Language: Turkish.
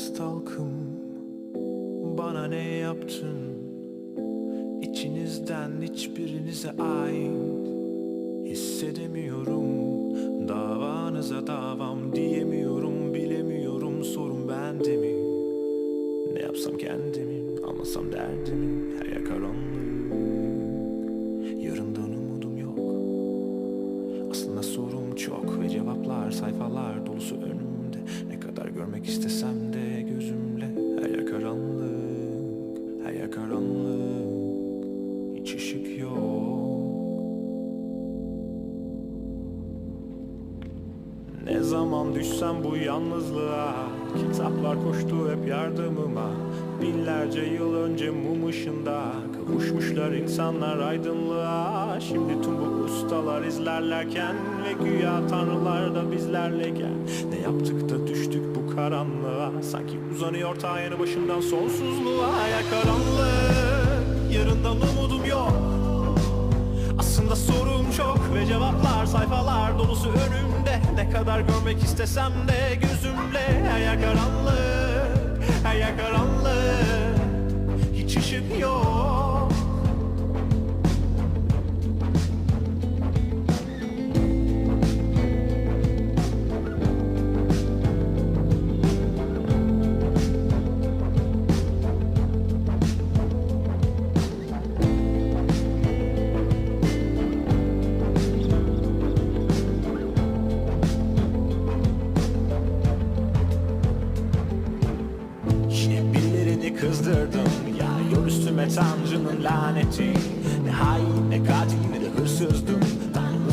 Bitmez Bana ne yaptın? İçinizden hiçbirinize ait Hissedemiyorum. Davanıza davam diyemiyorum Bilemiyorum. Sorun bende mi? Ne yapsam kendimi Anlasam derdimi? Her yer karanlık Yarından umudum yok. Aslında sorum çok Ve cevaplar sayfalar dolusu önüm görmek istesem de gözümle. Her yer karanlık Her yer karanlık. Hiç ışık yok. Ne zaman düşsem bu yalnızlığa Kitaplar koştu hep yardımıma Binlerce yıl önce mum ışığında Kavuşmuşlar insanlar aydınlığa. Şimdi tüm bu ustalar izlerlerken Ve güya tanrılar da bizlerleyken Ne yaptık da düştük bu karanlığa? Sanki uzanıyor ta yanı başımdan sonsuzluğa. Ya karanlık Yarından umudum yok. Aslında sorum çok ve cevaplar sayfalar dolusu önümde. Ne kadar görmek istesem de gözümle. Yer karanlık, yer karanlık kızdırdım. Ya yol üstüme tanrının laneti. Ne hain ne katil ne de hırsızdım